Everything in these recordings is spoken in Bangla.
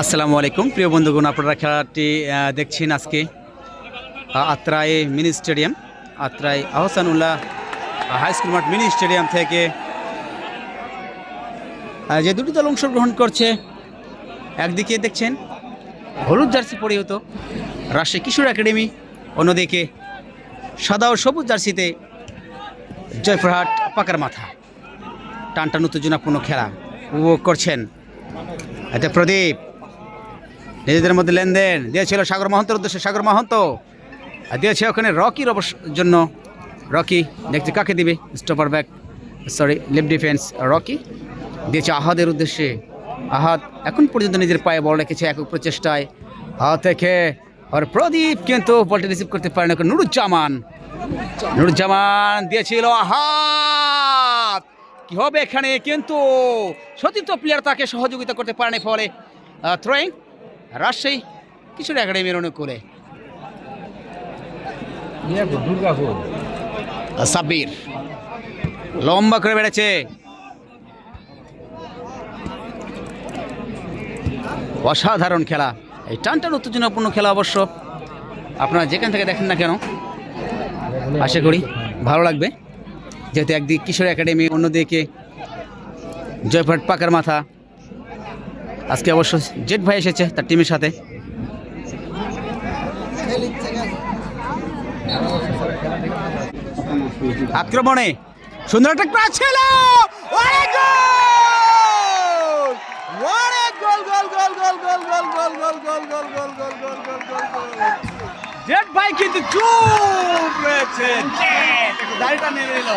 আসসালামু আলাইকুম। প্রিয় বন্ধুগণ আপনারা খেলাটি দেখছেন আজকে আহ, Atrai mini stadium Atrai Ahsanullah high school মাঠ মিনি স্টেডিয়াম থেকে। যে দুটি দল অংশগ্রহণ করছে একদিকে দেখছেন হলুদ জার্সি পরিহিত রাজশাহী কিশোর একাডেমি অন্যদিকে সাদা ও সবুজ জার্সিতে জয়ফরহাট পাকার মাথা। টানটান উত্তেজনাপূর্ণ খেলা উপভোগ করছেন। আচ্ছা প্রদীপ, নিজেদের মধ্যে লেনদেন দিয়েছিল সাগর মহন্তের উদ্দেশ্যে সাগর মহন্ত। আর দিয়েছে ওখানে রকির জন্য। রকি, দেখছি, কাকে দিবে? Stopper back sorry left defence Rocky. দিয়েছে আহাদের উদ্দেশ্যে। আহাত এখন পর্যন্ত নিজের পায়ে বল রেখেছে একক প্রচেষ্টায়। হাত থেকে আর প্রদীপ কিন্তু বলটি রিসিভ করতে পারে না, নুরুজ্জামান। নুরুজ্জামান দিয়েছিল আহাত কি হবে এখানে? কিন্তু সতীর্থ প্লেয়ার তাকে সহযোগিতা করতে পারেনি ফলে। থ্রোয়িং রাজশাহী কিছুর একাডেমির অনুকূলে। সাব্বির, লম্বা করে বেড়েছে। অসাধারণ খেলা। এই টানটান উত্তেজনাপূর্ণ খেলা অবশ্য। আপনারা যেখান থেকে দেখেন না কেন, আশা করি ভালো লাগবে। যেহেতু একদিক কিশোর একাডেমি অন্যদিকে জয়ফাট পাকার মাথা আজকে অবশ্য জেট ভাই এসেছে তার টিমের সাথে আক্রমণে সুন্দর একটা ক্রাচ ছিল গোল গোল গোল গোল গোল গোল গোল গোল গোল গোল গোল গোল গোল গোল গোল গোল জেট ভাই কিন্তু চুপ রয়েছে। দাড়িটা নেমে এলো।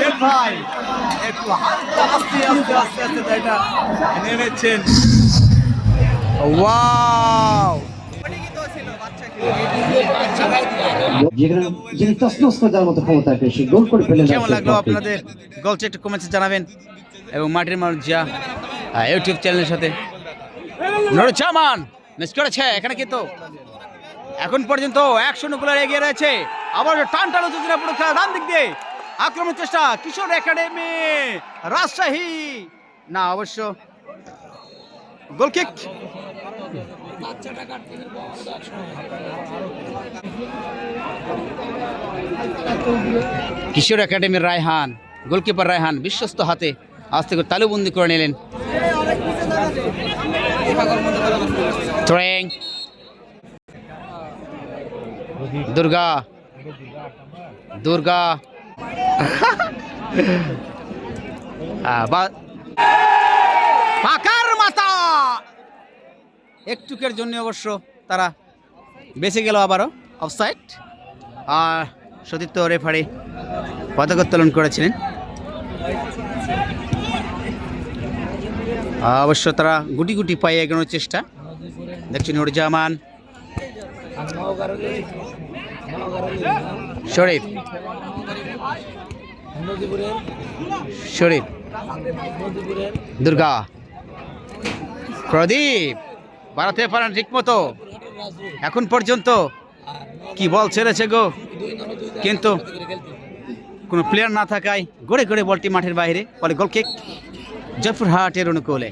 জেট ভাই একটু হালকা আস্তে আস্তে আস্তে আস্তে দাড়িটা নেমেছেন ওয়াও কেমন লাগল আপনাদের গলটা একটু কমেন্টে জানাবেন এবং মাটির মানুষ যা ইউটিউব চ্যানেলের সাথে। নুরুজ্জামান মিস করেছে এখানে কিন্তু। এখন পর্যন্ত একশো নুকুলার এগিয়ে রয়েছে। আবার টান টান উত্তেজনা পুরো খেলা ডান দিক দিয়ে আক্রমণ চেষ্টা কিশোর একাডেমি রাজশাহী। না অবশ্য গোল কিক কিশোর একাডেমির রায়হান গোলকিপার রায়হান বিশ্বস্ত হাতে আজ থেকে তালুবন্দি করে নিলেন। দুর্গা। দুর্গা। পাকার মাথা। একটুকের জন্য অবশ্য তারা বেঁচে গেল আবারও অফসাইড আর সতীর্থ রেফারি পতাকা উত্তোলন করেছিলেন। অবশ্য তারা গুটি গুটি পায়ে এগোনোর চেষ্টা। দেখছি নুরজামান শরীফ। শরীফ। দুর্গা। প্রদীপ। বাড়াতে পারেন ঠিক মতো। এখন পর্যন্ত কি বল ছেড়েছে গো? কিন্তু কোনো প্লেয়ার না থাকায় গড়ে গড়ে বলটি মাঠের বাইরে। ফলে গোল কিক জয়পুরহাটের অনুকূলে।